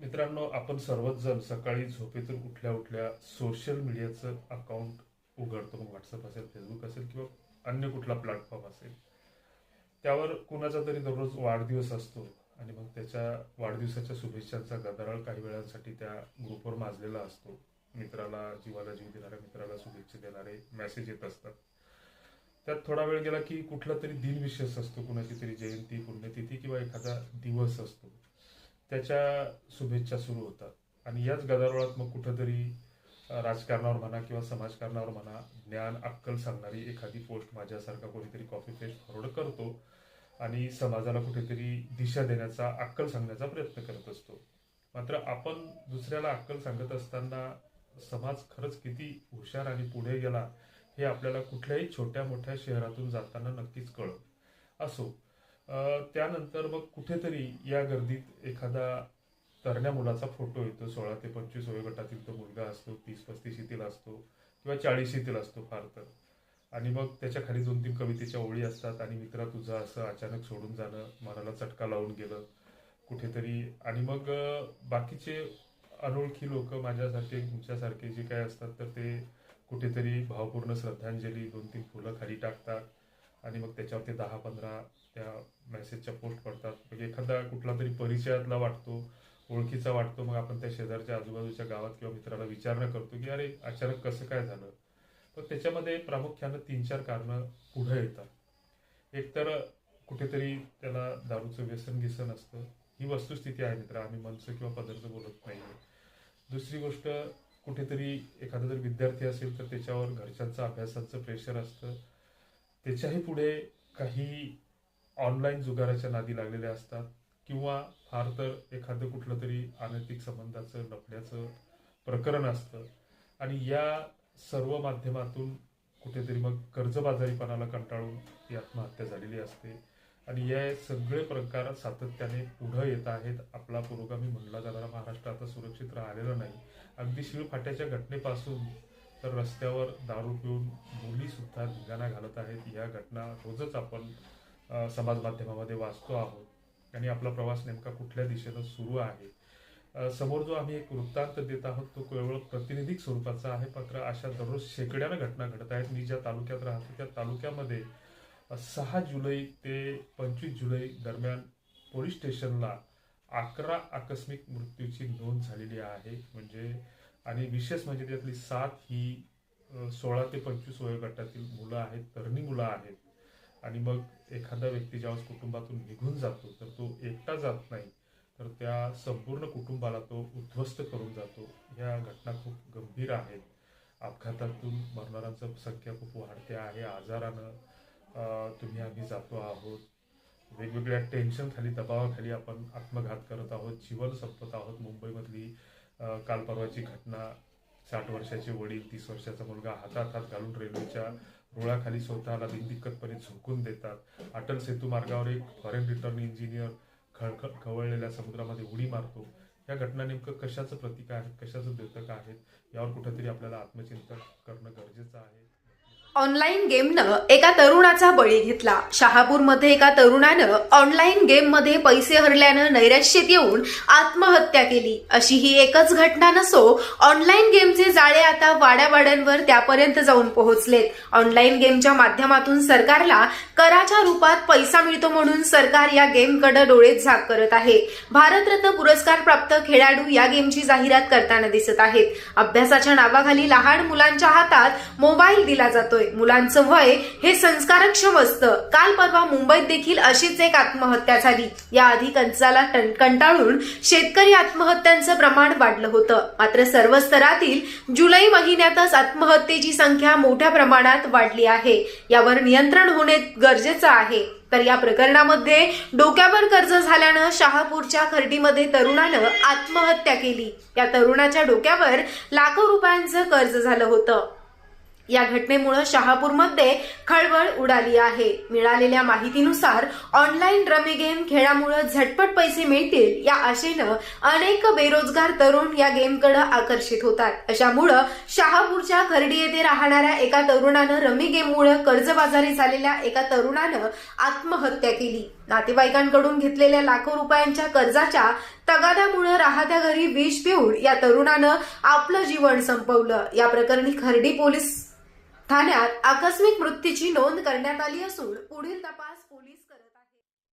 मित्रांनो आपण सर्वच जण सकाळी झोपेतून उठल्या उठल्या सोशल मीडियाचं अकाउंट उघडतो. मग व्हॉट्सअप असेल फेसबुक असेल किंवा अन्य कुठला प्लॅटफॉर्म असेल. त्यावर कुणाचा तरी दररोज वाढदिवस असतो आणि मग त्याच्या वाढदिवसाच्या शुभेच्छांचा गदाराळ काही वेळांसाठी त्या ग्रुपवर माजलेला असतो. मित्राला जीवाला जीव देणाऱ्या मित्राला शुभेच्छा देणारे मेसेज येत असतात. त्यात थोडा वेळ गेला की कुठला तरी दिनविशेष असतो. कुणाची तरी जयंती पुण्यतिथी किंवा एखादा दिवस असतो. त्याच्या शुभेच्छा सुरू होतात. आणि याच गदारोळात मग कुठंतरी राजकारणावर म्हणा किंवा समाजकारणावर म्हणा ज्ञान अक्कल सांगणारी एखादी पोस्ट माझ्यासारखा कोणीतरी कॉपी पेस्ट फॉरवर्ड करतो आणि समाजाला कुठेतरी दिशा देण्याचा अक्कल सांगण्याचा प्रयत्न करत असतो. मात्र आपण दुसऱ्याला अक्कल सांगत असताना समाज खरंच किती हुशार आणि पुढे गेला हे आपल्याला कुठल्याही छोट्या मोठ्या शहरातून जाताना नक्कीच कळत. असो त्यानंतर मग कुठेतरी या गर्दीत एखादा तरण्या मुलाचा फोटो येतो. सोळा ते पंचवीस वयोगटातील तो मुलगा असतो तीस पस्तीस येथील असतो किंवा चाळीस येथील असतो फार तर. आणि मग त्याच्याखाली दोन तीन कवितेच्या ओळी असतात आणि मित्रा तुझा असं अचानक सोडून जाणं मनाला चटका लावून गेलं कुठेतरी. आणि मग बाकीचे अनोळखी लोक माझ्यासारखे तुमच्यासारखे जे काय असतात तर ते कुठेतरी भावपूर्ण श्रद्धांजली दोन तीन फुलं खाली टाकतात. आणि मग त्याच्यावरती दहा पंधरा त्या मेसेजच्या पोस्ट पडतात. म्हणजे एखादा कुठला तरी परिचयातला वाटतो ओळखीचा वाटतो मग आपण त्या शेजारच्या आजूबाजूच्या गावात किंवा मित्राला विचारणं करतो की अरे अचानक कसं काय झालं? तर त्याच्यामध्ये प्रामुख्यानं तीन चार कारणं पुढे येतात. एक तर कुठेतरी त्याला दारूचं व्यसन गिसन असतं. ही वस्तुस्थिती आहे मित्र आम्ही मनचं किंवा पदरचं बोलत नाही दुसरी गोष्ट कुठेतरी एखादा जर विद्यार्थी असेल तर त्याच्यावर घरच्यांचं अभ्यासाचं प्रेशर असतं. त्याच्याही पुढे काही ऑनलाईन जुगाराच्या नादी लागलेल्या असतात किंवा फार तर एखादं कुठलं तरी अनैतिक संबंधाचं लफड्याचं प्रकरण असतं. आणि या सर्व माध्यमातून कुठेतरी मग कर्जबाजारीपणाला कंटाळून ही आत्महत्या झालेली असते. आणि या सगळे प्रकार सातत्याने पुढं येत आहेत. आपला पुरोगामी म्हणला जाणारा महाराष्ट्र आता सुरक्षित राहिलेला नाही. अगदी शिळफाट्याच्या घटनेपासून तर रस्त्यावर दारू पिऊन मुली सुद्धा धिंगाणा घालत आहेत. या घटना रोजच आपण समाज माध्यमामध्ये वाचतो आहोत. आणि आपला प्रवास नेमका कुठल्या दिशेनं सुरू आहे? समोर जो आम्ही एक वृत्तांत देत आहोत तो केवळ प्रातिनिधिक स्वरूपाचा आहे मात्र अशा दररोज शेकड्यानं घटना घडत आहेत. मी ज्या तालुक्यात राहतो त्या तालुक्यामध्ये सहा जुलै ते पंचवीस जुलै दरम्यान पोलीस स्टेशनला अकरा आकस्मिक मृत्यूची नोंद झालेली आहे. म्हणजे आणि विशेष म्हणजे त्यातली सात ही सोळा ते पंचवीस वयोगटातील मुलं आहेत तरणी मुलं आहेत. आणि मग एखादा व्यक्ती ज्यावेळेस कुटुंबातून निघून जातो तर तो एकटा जात नाही तर त्या संपूर्ण कुटुंबाला तो उद्ध्वस्त करून जातो. ह्या घटना खूप गंभीर आहेत. अपघातातून मरणाऱ्यांचं संख्या खूप वाढते आहे. आजारानं तुम्ही आम्ही जातो आहोत. वेगवेगळ्या टेन्शन खाली दबावाखाली आपण आत्मघात करत आहोत. जीवन संपत आहोत. मुंबईमधली काल परवाची घटना साठ वर्षाचे वडील तीस वर्षाचा मुलगा हातात हात घालून रेल्वेच्या रुळाखाली स्वतःला बिनदिक्कतपणे झोकून देतात. अटल सेतू मार्गावर एक फॉरेन रिटर्न इंजिनियर खळखळ खवळलेल्या समुद्रामध्ये उडी मारतो. या घटना नेमकं कशाचं प्रतीक आहेत कशाचं द्योतक आहेत यावर कुठेतरी आपल्याला आत्मचिंतन करणं गरजेचं आहे. ऑनलाईन गेमनं एका तरुणाचा बळी घेतला. शहापूरमध्ये एका तरुणानं ऑनलाईन गेममध्ये पैसे हरल्यानं नैराश्यात येऊन आत्महत्या केली. अशी ही एकच घटना नसो ऑनलाईन गेमचे जाळे आता वाड्यावाड्यांवर त्यापर्यंत जाऊन पोहोचलेत. ऑनलाईन गेमच्या माध्यमातून सरकारला कराच्या रूपात पैसा मिळतो म्हणून सरकार या गेमकडे डोळे झाक करत आहे. भारतरत्न पुरस्कार प्राप्त खेळाडू या गेमची जाहिरात करताना दिसत आहेत. अभ्यासाच्या नावाखाली लहान मुलांच्या हातात मोबाईल दिला जातोय. मुलांचं वय हे संस्कारक्षम असतं. काल परवा मुंबईत देखील अशीच एक आत्महत्या झाली. याआधी कंचाला कंटाळून शेतकरी आत्महत्यांचं प्रमाण वाढलं होतं. मात्र सर्व स्तरातील जुलै महिन्यातच आत्महत्येची संख्या मोठ्या प्रमाणात वाढली आहे. यावर नियंत्रण होणे गरजेचं आहे. तर या प्रकरणामध्ये डोक्यावर कर्ज झाल्यानं शहापूरच्या खर्डीमध्ये तरुणानं आत्महत्या केली. या तरुणाच्या डोक्यावर लाखो रुपयांचं कर्ज झालं होतं. या घटनेमुळे शहापूरमध्ये खळबळ उडाली आहे. मिळालेल्या माहितीनुसार ऑनलाईन रमी गेम खेळामुळे झटपट पैसे मिळतील या आशेनं अनेक बेरोजगार तरुण या गेमकडे आकर्षित होतात. अशामुळं शहापूरच्या खर्डी येथे राहणाऱ्या एका तरुणानं रमी गेममुळे कर्जबाजारी झालेल्या एका तरुणानं आत्महत्या केली. नातेवाईकांकडून घेतलेल्या लाखो रुपयांच्या कर्जाच्या तगाद्यामुळे राहत्या घरी विष पिऊन या तरुणानं आपलं जीवन संपवलं. या प्रकरणी खर्डी पोलीस ठाण्यात आकस्मिक मृत्यूची नोंद करण्यात आली असून पुढील तपास पोलीस